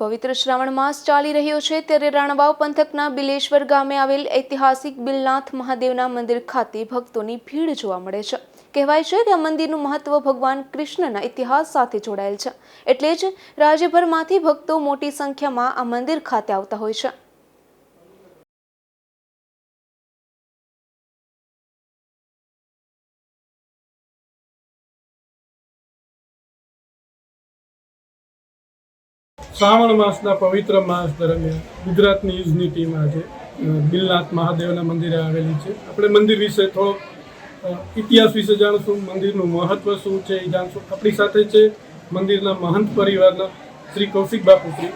પવિત્ર શ્રાવણ માસ ચાલી રહ્યો છે ત્યારે રાણવાવ પંથકના બિલેશ્વર ગામે આવેલ ઐતિહાસિક બિલનાથ મહાદેવના મંદિર ખાતે ભક્તોની ભીડ જોવા મળે છે. કહેવાય છે કે આ મંદિરનું મહત્વ ભગવાન કૃષ્ણના ઇતિહાસ સાથે જોડાયેલ છે. એટલે જ રાજ્યભરમાંથી ભક્તો મોટી સંખ્યામાં આ મંદિર ખાતે આવતા હોય છે. શ્રાવણ માસના પવિત્ર માસ દરમિયાન ગુજરાતની યુઝની ટીમ આજે બિલનાથ મહાદેવના મંદિરે આવેલી છે. આપણે મંદિર વિશે થોડો ઇતિહાસ વિશે જાણશું, મંદિરનું મહત્વ શું છે એ જાણશું. આપણી સાથે છે મંદિરના મહંત પરિવારના શ્રી કૌશિક બાપુ. શ્રી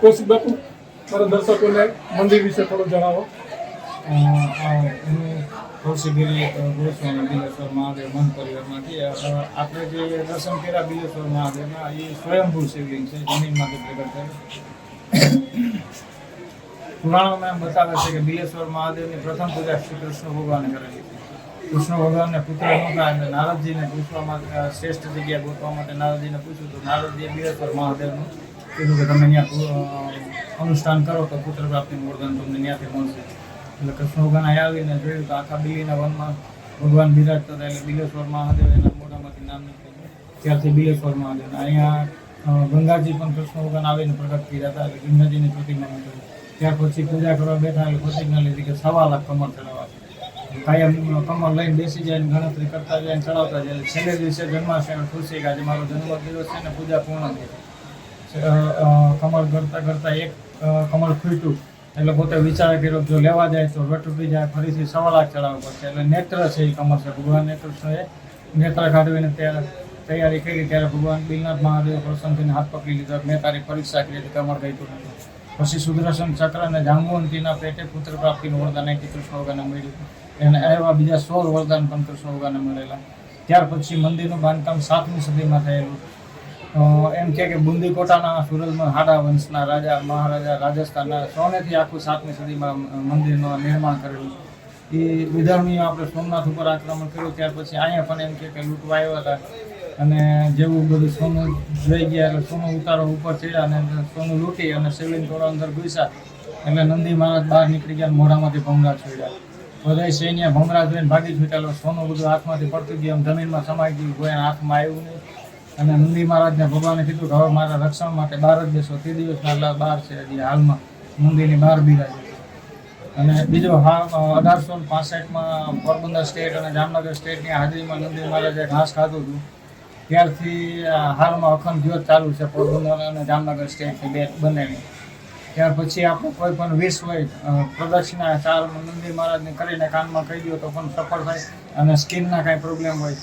કૌશિક બાપુ, મારા દર્શકોને મંદિર વિશે થોડું જણાવો. મહાદેવ મન પરિવારમાંથી આપણે જે દર્શન કર્યા બિલેશ્વર એ સ્વયંભૂ શિવલિંગ છે જમીનમાંથી પ્રગટ એમ બતાવે છે કે બિલેશ્વર મહાદેવની પ્રથમ પૂજા શ્રી કૃષ્ણ ભગવાને કરેલી કૃષ્ણ ભગવાનને પુત્ર નહોતા એટલે નારદજીને પૂછવા માટે શ્રેષ્ઠ જગ્યા ગોતવા માટે નારદજીને પૂછ્યું, તો નારદજીએ બિલેશ્વર મહાદેવનું કીધું કે તમે અહીંયા અનુષ્ઠાન કરો તો પુત્ર પ્રાપ્તિનું વરદાન તમને ત્યાંથી મળશે. એટલે કૃષ્ણભગવાન અહીંયા આવીને જોયું તો આખા બિલીના વનમાં ભગવાન બિરાજતા હતા એટલે બિલેશ્વર મહાદેવ એના મોઢામાંથી નામ નીકળ્યું ત્યારથી બિલેશ્વર મહાદેવ. અહીંયા ગંગાજી પણ કૃષ્ણ ભગવાન આવીને પ્રગટ કર્યા હતા એટલે ગંગાજીની પ્રતિમા મૂકેલી ત્યાર પછી પૂજા કરવા બેઠા એટલે પ્રતિજ્ઞા લીધી કે સવા લાખ કમર ચડાવવા. કાયમ કમર લઈને બેસી જાય ને ગણતરી કરતા જાય ને ચડાવતા જાય. છેલ્લે દિવસે જન્માષ્ટમી ખુશી કે આજે મારો જન્મદિવસ છે ને પૂજા પૂર્ણ થઈ. કમર કરતા કરતા એક કમર ખૂટ્યું. એટલે પોતે વિચાર કર્યો જો લેવા જાય તો વેટ તૂટી જાય, ફરીથી સવા લાખ ચડાવવું પડશે. એટલે નેત્ર છે એ કમર છે. ભગવાન કૃષ્ણએ નેત્ર કાઢવીને ત્યારે તૈયારી કરી ત્યારે ભગવાન બિલનાથ મહાદેવ પ્રસન્ન થઈને હાથ પકડી લીધો મેં તારી પરીક્ષા કરી હતી કમર ગઈ તું પછી સુદર્શન ચક્ર અને જાંબુવંતીના પેટે પુત્ર પ્રાપ્તિનું વરદાન એક કૃષ્ણ ભગવાનને મળ્યું. એને એવા બીજા સોળ વરદાન પણ કૃષ્ણ ભગવાનને મળેલા. ત્યાર પછી મંદિરનું બાંધકામ સાતમી સદીમાં થયેલું. એમ કે કે બુંદી કોટાના સુરતમાં હાડા વંશના રાજા, મહારાજા, રાજસ્થાનના સોનેથી આખું સાતમી સદીમાં મંદિરનું નિર્માણ કરેલું એ વિધર્મીઓ આપણે સોમનાથ ઉપર આક્રમણ કર્યું, ત્યાર પછી અહીંયા પણ એમ કે કે લૂંટવા આવ્યા હતા. અને જેવું બધું સોનું જોઈ ગયા એટલે સોનું ઉતારો ઉપર ચડ્યા અને સોનું લૂંટી અને શિવલિંગ થોડા અંદર ઘૂસ્યા. એટલે નંદી મહારાજ બહાર નીકળી ગયા મોઢામાંથી ભમરા છોડ્યા. બધા સૈન્ય ભમરા જોઈને ભાગી છૂટેલો સોનું બધું હાથમાંથી પડતું ગયું જમીનમાં સમાઈ ગયું, કોઈ હાથમાં આવ્યું નહીં. અને નંદી મહારાજને ભગવાને કીધું કે હવે મારા રક્ષણ માટે બહાર જ બેસો. તે દિવસ એટલા બહાર છે હજી હાલમાં નંદીની બહાર બિરાજે અને બીજો હા અઢારસો પાસઠમાં પોરબંદર સ્ટેટ અને જામનગર સ્ટેટની હાજરીમાં નંદી મહારાજે ઘાસ ખાધું હતું. ત્યારથી હાલમાં અખંડ જ્યોત ચાલુ છે પોરબંદર અને જામનગર સ્ટેટની બે બંનેની. ત્યાર પછી આપણું કોઈ પણ વિષ હોય પ્રદક્ષિણા ચાર નંદી મહારાજને કરીને કાનમાં કહી દો તો પણ સફળ થાય અને સ્કિનના કાંઈ પ્રોબ્લેમ હોય.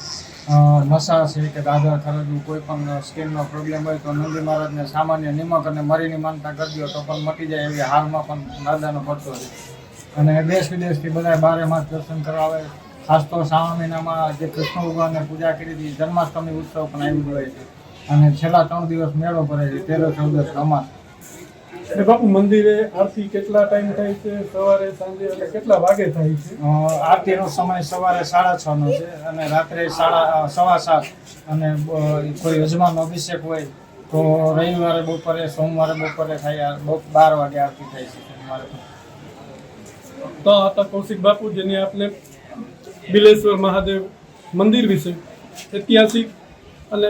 મસા છે કે દાદર ખરજવું કોઈ પણ સ્કિનનો પ્રોબ્લેમ હોય તો નંદી મહારાજને સામાન્ય નિમક અને મરીની માનતા કરજો, તો પણ મટી જાય એવી હાલમાં પણ દાદાનો પડતો છે. અને દેશ વિદેશથી બધા બારે માસ દર્શન કરવા. ખાસ તો શ્રાવણ મહિનામાં જે કૃષ્ણ ભગવાનને પૂજા કરી હતી, જન્માષ્ટમી ઉત્સવ પણ આવી ગયો છે. અને છેલ્લા ત્રણ દિવસ મેળો ભરે છે તેરો ચૌદસ અમાસ. અને બાપુ મંદિરે આરતી કેટલા ટાઈમ થાય છે? સવારે સાંજે એટલે કેટલા વાગે થાય છે? આરતીનો સમય સવારે સાડા છ નો છે અને રાત્રે સાડા સવા સાત. અને કોઈ યજમાનનો અભિષેક હોય તો રવિવારે બપોરે સોમવારે બપોરે થાય બાર વાગે આરતી થાય છે તો. હતા કૌશિક બાપુ જેની આપણે બિલેશ્વર મહાદેવ મંદિર વિશે ઐતિહાસિક અને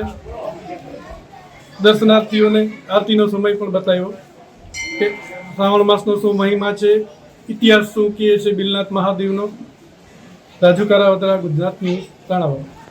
દર્શનાર્થીઓને આરતીનો સમય પણ બતાવ્યો. કે શ્રાવણ માસનો શું મહિમા છે? ઇતિહાસ શું કહે છે બિલનાથ મહાદેવનો? રાજુ કારાવતરા ગુજરાતની તણાવ